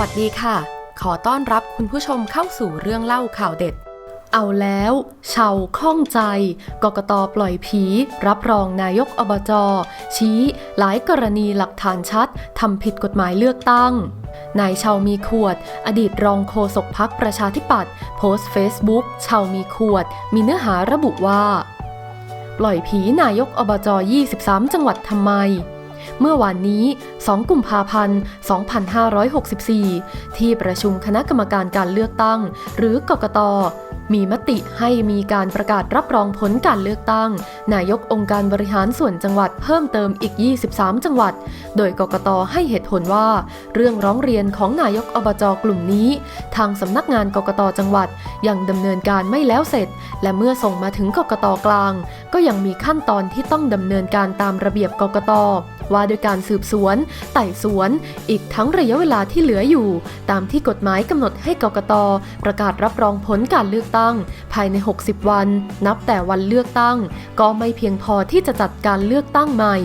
วัสดีค่ะ ขอต้อนรับคุณผู้ชมเข้าสู่เรื่องเล่าข่าวเด็ด เอาแล้วชาวข้องใจ กกตปล่อยผี รับรองนายกอบจชี้หลายกรณีหลักฐานชัดทำผิดกฎหมายเลือกตั้ง นายชาวมีขวด อดีตรองโฆษกพักประชาธิปัตย์โพสต์เฟซบุ๊กชาวมีขวด มีเนื้อหาระบุว่า ปล่อยผีนายกอบจ 23 จังหวัดทำไม เมื่อวานนี้ 2 กุมภาพันธ์ 2564 ที่ประชุมคณะกรรมการการเลือกตั้ง หรือกกต มีมติให้มีการประกาศรับรองผลการเลือกตั้ง นายกองค์การบริหารส่วนจังหวัดเพิ่มเติมอีก 23 จังหวัด โดยกกตให้เหตุผลว่า เรื่องร้องเรียนของนายกอบจกลุ่มนี้ ทางสำนักงานกกตจังหวัดยังดำเนินการไม่แล้วเสร็จ และเมื่อส่งมาถึงกกตกลาง ก็ยังมีขั้นตอนที่ต้องดำเนินการตามระเบียบกกตว่าโดยการสืบสวน ไต่สวน อีกทั้งระยะเวลาที่เหลืออยู่ ตามที่กฎหมายกำหนดให้กกตประกาศรับรองผลการเลือกตั้งภายใน 60 วัน นับแต่วันเลือกตั้ง ก็ไม่เพียงพอที่จะจัดการเลือกตั้งใหม่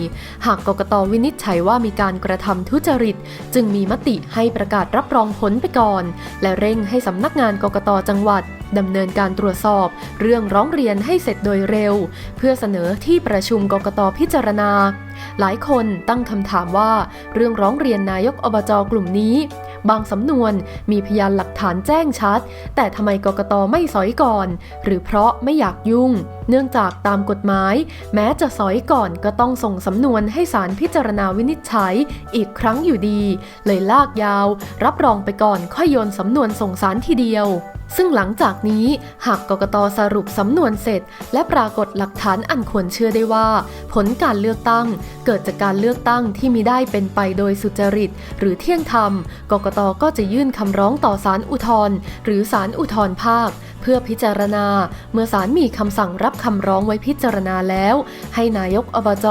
หากกกตวินิจฉัยว่ามีการกระทำทุจริต จึงมีมติให้ประกาศรับรองผลไปก่อน และเร่งให้สำนักงานกกตจังหวัดดำเนินการตรวจสอบ เรื่องร้องเรียนให้เสร็จโดยเร็ว เพื่อเสนอที่ประชุมกกตพิจารณา หลายคนตั้งคำถามว่า เรื่องร้องเรียนนายกอบจกลุ่มนี้ บางสำนวนมีพยานหลักฐานแจ้งชัด แต่ทำไมกกตไม่สอยก่อน หรือเพราะไม่อยากยุ่ง เนื่องจากตามกฎหมาย แม้จะสอยก่อนก็ต้องส่งสำนวนให้ศาลพิจารณาวินิจฉัยอีกครั้งอยู่ดี เลยลากยาว รับรองไปก่อนค่อยโยนสำนวนส่งศาลทีเดียวซึ่งหลังจากนี้หากกกตสรุปสำนวนเสร็จ และปรากฏหลักฐานอันควรเชื่อได้ว่า ผลการเลือกตั้ง เกิดจากการเลือกตั้งที่มีได้เป็นไปโดยสุจริต หรือเที่ยงธรรม กกตก็จะยื่นคำร้องต่อศาลอุทธรณ์หรือศาลอุทธรภาค เพื่อพิจารณา เมื่อศาลมีคำสั่งรับคำร้องไว้พิจารณาแล้ว ให้นายกอบจ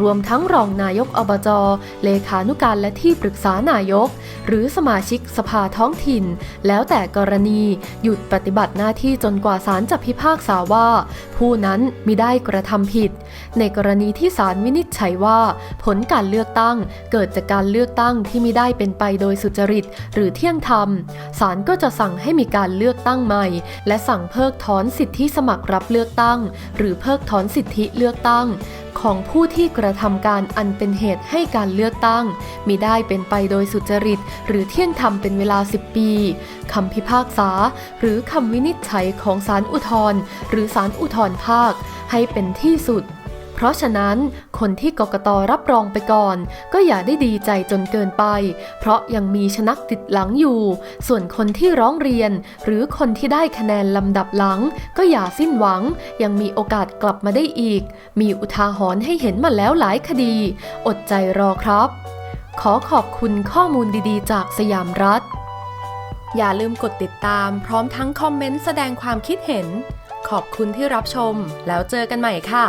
รวมทั้งรองนายกอบจ เลขานุการและที่ปรึกษานายก หรือสมาชิกสภาท้องถิ่น แล้วแต่กรณีหยุดปฏิบัติหน้าที่จนกว่าศาลจะพิพากษาว่า ผู้นั้นมิได้กระทำผิด ในกรณีที่ศาลวินิจฉัยว่า ผลการเลือกตั้งเกิดจากการเลือกตั้งที่มิได้เป็นไปโดยสุจริต หรือเที่ยงธรรมศาลก็จะสั่งให้มีการเลือกตั้งใหม่ และสั่งเพิกถอนสิทธิสมัครรับเลือกตั้งหรือเพิกถอนสิทธิเลือกตั้ง ของผู้ที่กระทำการอันเป็นเหตุให้การเลือกตั้งมิได้เป็นไปโดยสุจริต หรือเที่ยงธรรมเป็นเวลา 10 ปีคำพิพากษา หรือคำวินิจฉัยของศาลอุทธรณ์หรือศาลอุทธรภาค ให้เป็นที่สุด ราะฉะนั้นคนที่กกตรับรองไปก่อน ก็อย่าได้ดีใจจนเกินไป เพราะยังมีชนักติดหลังอยู่ ส่วนคนที่ร้องเรียน หรือคนที่ได้คะแนนลำดับหลัง ก็อย่าสิ้นหวัง ยังมีโอกาสกลับมาได้อีก มีอุทาหรณ์ให้เห็นมาแล้วหลายคดี อดใจรอครับ ขอขอบคุณข้อมูลดีๆ จากสยามรัฐ อย่าลืมกดติดตาม พร้อมทั้งคอมเมนต์แสดงความคิดเห็น ขอบคุณที่รับชม แล้วเจอกันใหม่ค่ะ